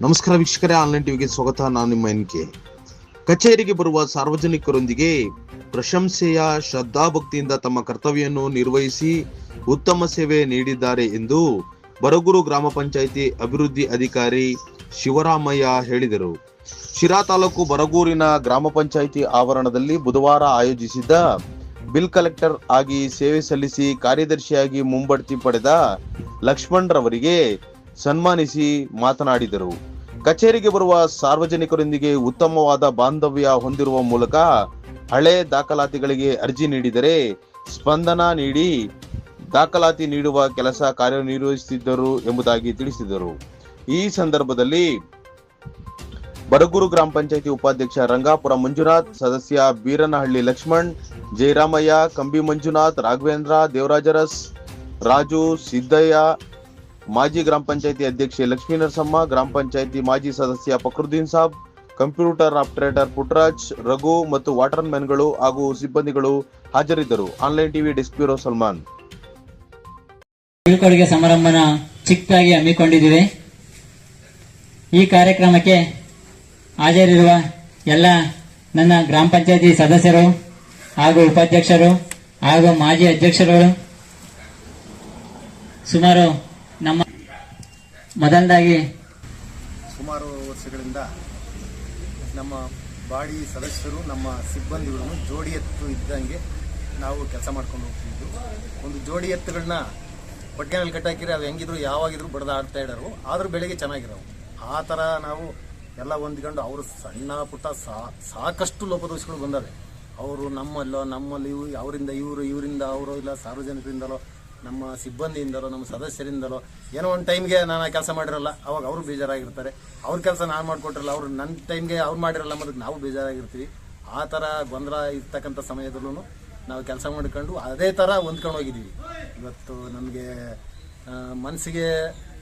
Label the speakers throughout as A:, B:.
A: ನಮಸ್ಕಾರ ವೀಕ್ಷಕರೇ ಆನ್ಲೈನ್ ಟಿವಿಗೆ ಸ್ವಾಗತ. ನಾನು ನಿಮ್ಮ ಎನ್ ಕೆ. ಕಚೇರಿಗೆ ಬರುವ ಸಾರ್ವಜನಿಕರೊಂದಿಗೆ ಪ್ರಶಂಸೆಯ ಶ್ರದ್ಧಾಭಕ್ತಿಯಿಂದ ತಮ್ಮ ಕರ್ತವ್ಯವನ್ನು ನಿರ್ವಹಿಸಿ ಉತ್ತಮ ಸೇವೆ ನೀಡಿದ್ದಾರೆ ಎಂದು ಬರಗೂರು ಗ್ರಾಮ ಪಂಚಾಯಿತಿ ಅಭಿವೃದ್ಧಿ ಅಧಿಕಾರಿ ಶಿವರಾಮಯ್ಯ ಹೇಳಿದರು. ಶಿರಾ ತಾಲೂಕು ಬರಗೂರಿನ ಗ್ರಾಮ ಪಂಚಾಯಿತಿ ಆವರಣದಲ್ಲಿ ಬುಧವಾರ ಆಯೋಜಿಸಿದ್ದ ಬಿಲ್ ಕಲೆಕ್ಟರ್ ಆಗಿ ಸೇವೆ ಸಲ್ಲಿಸಿ ಕಾರ್ಯದರ್ಶಿಯಾಗಿ ಮುಂಬಡ್ತಿ ಪಡೆದ ಲಕ್ಷ್ಮಣ್ ರವರಿಗೆ ಸನ್ಮಾನಿಸಿ ಮಾತನಾಡಿದರು. ಕಚೇರಿಗೆ ಬರುವ ಸಾರ್ವಜನಿಕರೊಂದಿಗೆ ಉತ್ತಮವಾದ ಬಾಂಧವ್ಯ ಹೊಂದಿರುವ ಮೂಲಕ ಹಳೆ ದಾಖಲಾತಿಗಳಿಗೆ ಅರ್ಜಿ ನೀಡಿದರೆ ಸ್ಪಂದನ ನೀಡಿ ದಾಖಲಾತಿ ನೀಡುವ ಕೆಲಸ ಕಾರ್ಯನಿರ್ವಹಿಸುತ್ತಿದ್ದರು ಎಂಬುದಾಗಿ ತಿಳಿಸಿದರು. ಈ ಸಂದರ್ಭದಲ್ಲಿ ಬರಗೂರು ಗ್ರಾಮ ಪಂಚಾಯತಿ ಉಪಾಧ್ಯಕ್ಷ ರಂಗಾಪುರ ಮಂಜುನಾಥ್, ಸದಸ್ಯ ಬೀರನಹಳ್ಳಿ ಲಕ್ಷ್ಮಣ್, ಜಯರಾಮಯ್ಯ, ಕಂಬಿ ಮಂಜುನಾಥ್, ರಾಘವೇಂದ್ರ, ದೇವರಾಜರಸ್, ರಾಜು, ಸಿದ್ದಯ್ಯ ಮಾಜಿ ಗ್ರಾಮ ಪಂಚಾಯತಿ ಅಧ್ಯಕ್ಷೆ ಲಕ್ಷ್ಮೀ ನರಸಮ್ಮ, ಗ್ರಾಮ ಪಂಚಾಯತಿ ಮಾಜಿ ಸದಸ್ಯ ಫಕ್ರುದ್ದೀನ್ ಸಾಬ್, ಕಂಪ್ಯೂಟರ್ ಆಪರೇಟರ್ ಪುಟ್ರಾಜ್, ರಘು ಮತ್ತು ವಾಟರ್ ಮ್ಯಾನ್ಗಳು ಹಾಗೂ ಸಿಬ್ಬಂದಿಗಳು ಹಾಜರಿದ್ದರು. Online TV desk bureau Salman.
B: ಬೀಳ್ಕೊಡುಗೆ ಸಮಾರಂಭನ ಚಿಕ್ಕದಾಗಿ ಹಮ್ಮಿಕೊಂಡಿದ್ದೀವಿ. ಈ ಕಾರ್ಯಕ್ರಮಕ್ಕೆ ಹಾಜರಿರುವ ಎಲ್ಲ ನನ್ನ ಗ್ರಾಮ ಪಂಚಾಯತಿ ಸದಸ್ಯರು ಹಾಗೂ ಉಪಾಧ್ಯಕ್ಷರು ಹಾಗೂ ಮಾಜಿ ಅಧ್ಯಕ್ಷರುಗಳು ಸುಮಾರು ಮೊದಲದಾಗಿ
C: ಸುಮಾರು ವರ್ಷಗಳಿಂದ ನಮ್ಮ ಬಾಡಿ ಸದಸ್ಯರು, ನಮ್ಮ ಸಿಬ್ಬಂದಿಗಳನ್ನು ಜೋಡಿ ಎತ್ತು ಇದ್ದಂಗೆ ನಾವು ಕೆಲಸ ಮಾಡ್ಕೊಂಡು ಹೋಗ್ತಿದ್ದು ಒಂದು ಜೋಡಿ ಎತ್ತುಗಳನ್ನ ಹೊಟ್ಟೆನಲ್ಲಿ ಕಟ್ಟಾಕಿದ್ರೆ ಅವು ಹೆಂಗಿದ್ರು, ಯಾವಾಗಿದ್ರು ಬಡ್ದು ಆಡ್ತಾ ಇಡೋರು. ಆದ್ರೂ ಬೆಳಿಗ್ಗೆ ಚೆನ್ನಾಗಿರೋವು. ಆ ಥರ ನಾವು ಎಲ್ಲ ಹೊಂದ್ಕೊಂಡು ಅವರು ಸಣ್ಣ ಪುಟ್ಟ ಸಾ, ಸಾಕಷ್ಟು ಲೋಪದೋಷಗಳು ಬಂದವೆ. ಅವರು ನಮ್ಮಲ್ಲೋ, ನಮ್ಮಲ್ಲಿ ಅವರಿಂದ ಇವರು, ಇವರಿಂದ ಅವರು ಇಲ್ಲ, ಸಾರ್ವಜನಿಕರಿಂದಲೋ ನಮ್ಮ ಸಿಬ್ಬಂದಿಯಿಂದಲೋ, ನಮ್ಮ ಸದಸ್ಯರಿಂದಲೋ, ಏನೋ ಒಂದು ಟೈಮ್ಗೆ ನಾನು ಕೆಲಸ ಮಾಡಿರಲ್ಲ, ಅವಾಗ ಅವರು ಬೇಜಾರಾಗಿರ್ತಾರೆ. ಅವ್ರ ಕೆಲಸ ನಾನು ಮಾಡಿಕೊಟ್ಟಿರಲ್ಲ ಅವ್ರು ನನ್ನ ಟೈಮ್ಗೆ ಅವ್ರು ಮಾಡಿರಲ್ಲ ಅನ್ನೋದಕ್ಕೆ ನಾವು ಬೇಜಾರಾಗಿರ್ತೀವಿ. ಆ ಥರ ಗೊಂದಲ ಇರ್ತಕ್ಕಂಥ ಸಮಯದಲ್ಲೂ ನಾವು ಕೆಲಸ ಮಾಡ್ಕೊಂಡು ಅದೇ ಥರ ಹೊಂದ್ಕೊಂಡು ಹೋಗಿದ್ದೀವಿ. ಇವತ್ತು ನಮಗೆ ಮನಸ್ಸಿಗೆ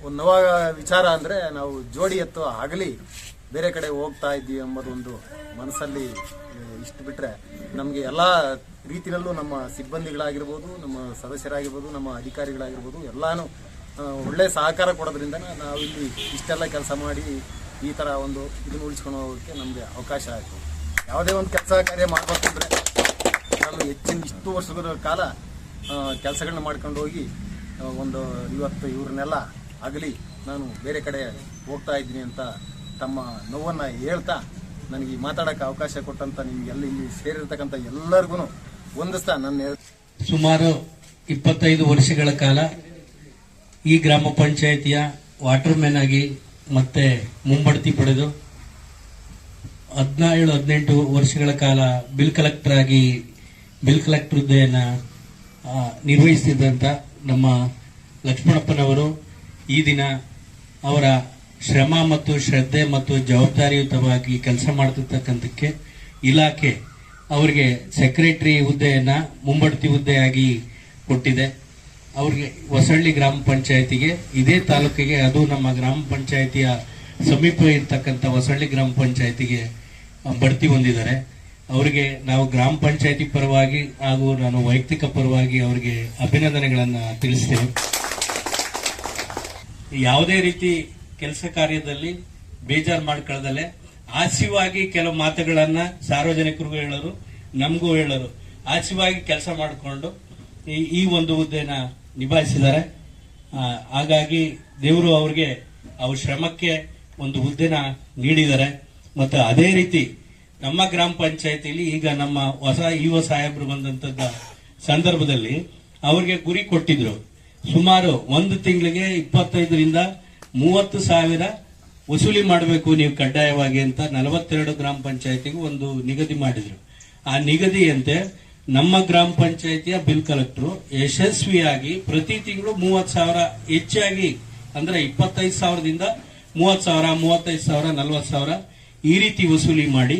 C: ಒಂದು ನೋವಾಗ ವಿಚಾರ ಅಂದರೆ ನಾವು ಜೋಡಿ ಎತ್ತು ಆಗಲಿ, ಬೇರೆ ಕಡೆ ಹೋಗ್ತಾ ಇದ್ದೀವಿ ಎಂಬುದೊಂದು ಮನಸ್ಸಲ್ಲಿ ಇಷ್ಟು ಬಿಟ್ಟರೆ ನಮಗೆ ಎಲ್ಲ ರೀತಿಯಲ್ಲೂ ನಮ್ಮ ಸಿಬ್ಬಂದಿಗಳಾಗಿರ್ಬೋದು, ನಮ್ಮ ಸದಸ್ಯರಾಗಿರ್ಬೋದು, ನಮ್ಮ ಅಧಿಕಾರಿಗಳಾಗಿರ್ಬೋದು, ಎಲ್ಲಾನು ಒಳ್ಳೆ ಸಹಕಾರ ಕೊಡೋದ್ರಿಂದ ನಾವು ಇಲ್ಲಿ ಇಷ್ಟೆಲ್ಲ ಕೆಲಸ ಮಾಡಿ ಈ ಥರ ಒಂದು ಇದನ್ನು ಉಳಿಸ್ಕೊಂಡು ಹೋಗೋಕ್ಕೆ ನಮಗೆ ಅವಕಾಶ ಆಯಿತು. ಯಾವುದೇ ಒಂದು ಕೆಲಸ ಕಾರ್ಯ ಮಾಡಬೇಕಂದ್ರೆ ನಾನು ಹೆಚ್ಚಿನ ಇಷ್ಟು ವರ್ಷಗಳ ಕಾಲ ಕೆಲಸಗಳನ್ನ ಮಾಡ್ಕೊಂಡು ಹೋಗಿ ಒಂದು ಇವತ್ತು ಇವ್ರನ್ನೆಲ್ಲ ಆಗಲಿ ನಾನು ಬೇರೆ ಕಡೆ ಹೋಗ್ತಾ ಇದ್ದೀನಿ ಅಂತ ತಮ್ಮ ನೋವನ್ನು ಹೇಳ್ತಾ ನನಗೆ ಈ ಮಾತಾಡೋಕ್ಕೆ ಅವಕಾಶ ಕೊಟ್ಟಂತ ನಿಮಗೆಲ್ಲ ಇಲ್ಲಿ ಸೇರಿರ್ತಕ್ಕಂಥ ಎಲ್ಲರಿಗೂ ಹೊಂದಿಸ್ತಾ ನನ್ನ
D: ಸುಮಾರು ಇಪ್ಪತ್ತೈದು ವರ್ಷಗಳ ಕಾಲ ಈ ಗ್ರಾಮ ಪಂಚಾಯಿತಿಯ ವಾಟರ್ಮ್ಯಾನ್ ಆಗಿ ಮತ್ತೆ ಮುಂಬಡ್ತಿ ಪಡೆದು ಹದಿನೇಳು ಹದಿನೆಂಟು ವರ್ಷಗಳ ಕಾಲ ಬಿಲ್ ಕಲೆಕ್ಟರ್ ಆಗಿ ಬಿಲ್ ಕಲೆಕ್ಟರ್ ಹುದ್ದೆಯನ್ನು ನಿರ್ವಹಿಸ್ತಿದ್ದಂಥ ನಮ್ಮ ಲಕ್ಷ್ಮಣಪ್ಪನವರು ಈ ದಿನ ಅವರ ಶ್ರಮ ಮತ್ತು ಶ್ರದ್ಧೆ ಮತ್ತು ಜವಾಬ್ದಾರಿಯುತವಾಗಿ ಕೆಲಸ ಮಾಡ್ತಿರ್ತಕ್ಕಂಥಕ್ಕೆ ಇಲಾಖೆ ಅವರಿಗೆ ಸೆಕ್ರೆಟರಿ ಹುದ್ದೆಯನ್ನು, ಮುಂಬಡ್ತಿ ಹುದ್ದೆಯಾಗಿ ಕೊಟ್ಟಿದೆ. ಅವ್ರಿಗೆ ಹೊಸಳ್ಳಿ ಗ್ರಾಮ ಪಂಚಾಯತಿಗೆ, ಇದೇ ತಾಲೂಕಿಗೆ ಅದು ನಮ್ಮ ಗ್ರಾಮ ಪಂಚಾಯತಿಯ ಸಮೀಪ ಇರ್ತಕ್ಕಂಥ ಹೊಸಳ್ಳಿ ಗ್ರಾಮ ಪಂಚಾಯತಿಗೆ ಬಡ್ತಿ ಹೊಂದಿದ್ದಾರೆ. ಅವರಿಗೆ ನಾವು ಗ್ರಾಮ ಪಂಚಾಯತಿ ಪರವಾಗಿ ಹಾಗೂ ನಾನು ವೈಯಕ್ತಿಕ ಪರವಾಗಿ ಅವರಿಗೆ ಅಭಿನಂದನೆಗಳನ್ನು ತಿಳಿಸ್ತೇನೆ. ಯಾವುದೇ ರೀತಿ ಕೆಲಸ ಕಾರ್ಯದಲ್ಲಿ ಬೇಜಾರು ಮಾಡ್ಕೊಳ್ಳದಲ್ಲೇ ಆಸಿವಾಗಿ ಕೆಲವು ಮಾತುಗಳನ್ನ ಸಾರ್ವಜನಿಕರಿಗೂ ಹೇಳೋರು, ನಮಗೂ ಹೇಳೋರು. ಆಸಿವಾಗಿ ಕೆಲಸ ಮಾಡಿಕೊಂಡು ಈ ಒಂದು ಹುದ್ದೆನ ನಿಭಾಯಿಸಿದ್ದಾರೆ. ಹಾಗಾಗಿ ದೇವರು ಅವ್ರಿಗೆ ಅವ್ರ ಶ್ರಮಕ್ಕೆ ಒಂದು ಹುದ್ದೆನ ನೀಡಿದ್ದಾರೆ. ಮತ್ತು ಅದೇ ರೀತಿ ನಮ್ಮ ಗ್ರಾಮ ಪಂಚಾಯತಿಲಿ ಈಗ ನಮ್ಮ ಹೊಸ ಯುವ ಸಾಹೇಬರು ಬಂದಂಥದ್ದ ಸಂದರ್ಭದಲ್ಲಿ ಅವ್ರಿಗೆ ಗುರಿ ಕೊಟ್ಟಿದ್ರು. ಸುಮಾರು ಒಂದು ತಿಂಗಳಿಗೆ ಇಪ್ಪತ್ತೈದರಿಂದ ಮೂವತ್ತು ಸಾವಿರ ವಸೂಲಿ ಮಾಡಬೇಕು ನೀವು ಕಡ್ಡಾಯವಾಗಿ ಅಂತ ನಲವತ್ತೆರಡು ಗ್ರಾಮ ಪಂಚಾಯತಿಗೆ ಒಂದು ನಿಗದಿ ಮಾಡಿದ್ರು. ಆ ನಿಗದಿಯಂತೆ ನಮ್ಮ ಗ್ರಾಮ ಪಂಚಾಯತಿಯ ಬಿಲ್ ಕಲೆಕ್ಟರ್ ಯಶಸ್ವಿಯಾಗಿ ಪ್ರತಿ ತಿಂಗಳು ಮೂವತ್ತು ಸಾವಿರ ಹೆಚ್ಚಾಗಿ, ಅಂದ್ರೆ ಇಪ್ಪತ್ತೈದು ಸಾವಿರದಿಂದ ಮೂವತ್ತು ಸಾವಿರ, ಮೂವತ್ತೈದು ಸಾವಿರ, ನಲ್ವತ್ತು ಸಾವಿರ ಈ ರೀತಿ ವಸೂಲಿ ಮಾಡಿ,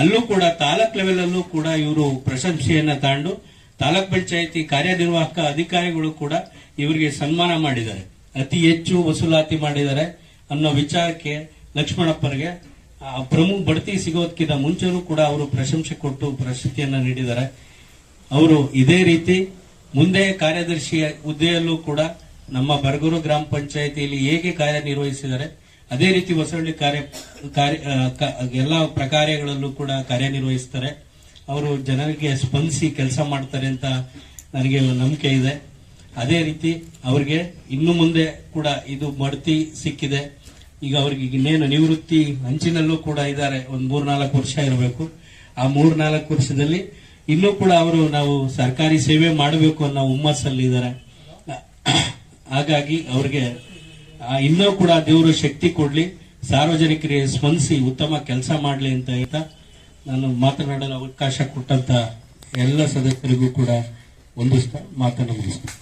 D: ಅಲ್ಲೂ ಕೂಡ ತಾಲೂಕ್ ಲೆವೆಲ್ ಅಲ್ಲೂ ಕೂಡ ಇವರು ಪ್ರಶಂಸೆಯನ್ನ ತಾಂಡು ತಾಲೂಕ್ ಪಂಚಾಯತಿ ಕಾರ್ಯನಿರ್ವಾಹಕ ಅಧಿಕಾರಿಗಳು ಕೂಡ ಇವರಿಗೆ ಸನ್ಮಾನ ಮಾಡಿದ್ದಾರೆ. ಅತಿ ಹೆಚ್ಚು ವಸೂಲಾತಿ ಮಾಡಿದ್ದಾರೆ ಅನ್ನೋ ವಿಚಾರಕ್ಕೆ ಲಕ್ಷ್ಮಣಪ್ಪರಿಗೆ ಪ್ರಮುಖ ಬಡ್ತಿ ಸಿಗೋದಕ್ಕಿಂತ ಮುಂಚೆನೂ ಕೂಡ ಅವರು ಪ್ರಶಂಸೆ ಕೊಟ್ಟು ಪ್ರಶಸ್ತಿಯನ್ನು ನೀಡಿದ್ದಾರೆ. ಅವರು ಇದೇ ರೀತಿ ಮುಂದೆ ಕಾರ್ಯದರ್ಶಿ ಹುದ್ದೆಯಲ್ಲೂ ಕೂಡ ನಮ್ಮ ಬರಗೂರು ಗ್ರಾಮ ಪಂಚಾಯತಿಯಲ್ಲಿ ಹೇಗೆ ಕಾರ್ಯನಿರ್ವಹಿಸಿದ್ದಾರೆ, ಅದೇ ರೀತಿ ಹೊಸಳ್ಳಿ ಕಾರ್ಯ ಕಾರ್ಯ ಎಲ್ಲ ಪ್ರಕಾರಗಳಲ್ಲೂ ಕೂಡ ಕಾರ್ಯನಿರ್ವಹಿಸ್ತಾರೆ. ಅವರು ಜನರಿಗೆ ಸ್ಪಂದಿಸಿ ಕೆಲಸ ಮಾಡ್ತಾರೆ ಅಂತ ನನಗೆ ನಂಬಿಕೆ ಇದೆ. ಅದೇ ರೀತಿ ಅವರಿಗೆ ಇನ್ನು ಮುಂದೆ ಕೂಡ ಇದು ಬಡ್ತಿ ಸಿಕ್ಕಿದೆ. ಈಗ ಅವ್ರಿಗೆ ಇನ್ನೇನು ನಿವೃತ್ತಿ ಅಂಚಿನಲ್ಲೂ ಕೂಡ ಇದ್ದಾರೆ. ಒಂದ್ ಮೂರ್ನಾಲ್ಕು ವರ್ಷ ಇರಬೇಕು. ಆ ಮೂರ್ನಾಲ್ಕು ವರ್ಷದಲ್ಲಿ ಇನ್ನೂ ಕೂಡ ಅವರು ನಾವು ಸರ್ಕಾರಿ ಸೇವೆ ಮಾಡಬೇಕು ಅನ್ನೋ ಹುಮ್ಮಸ್ಸಲ್ಲಿದ್ದಾರೆ ಹಾಗಾಗಿ ಅವ್ರಿಗೆ ಇನ್ನೂ ಕೂಡ ದೇವರು ಶಕ್ತಿ ಕೊಡಲಿ, ಸಾರ್ವಜನಿಕರಿಗೆ ಸ್ಪಂದಿಸಿ ಉತ್ತಮ ಕೆಲಸ ಮಾಡಲಿ ಅಂತ ಹೇಳ್ತಾ ನಾನು ಮಾತನಾಡಲು ಅವಕಾಶ ಕೊಟ್ಟಂತ ಎಲ್ಲ ಸದಸ್ಯರಿಗೂ ಕೂಡ ಒಂದು ಮಾತನ್ನು ಮುಗಿಸ್ತೀನಿ.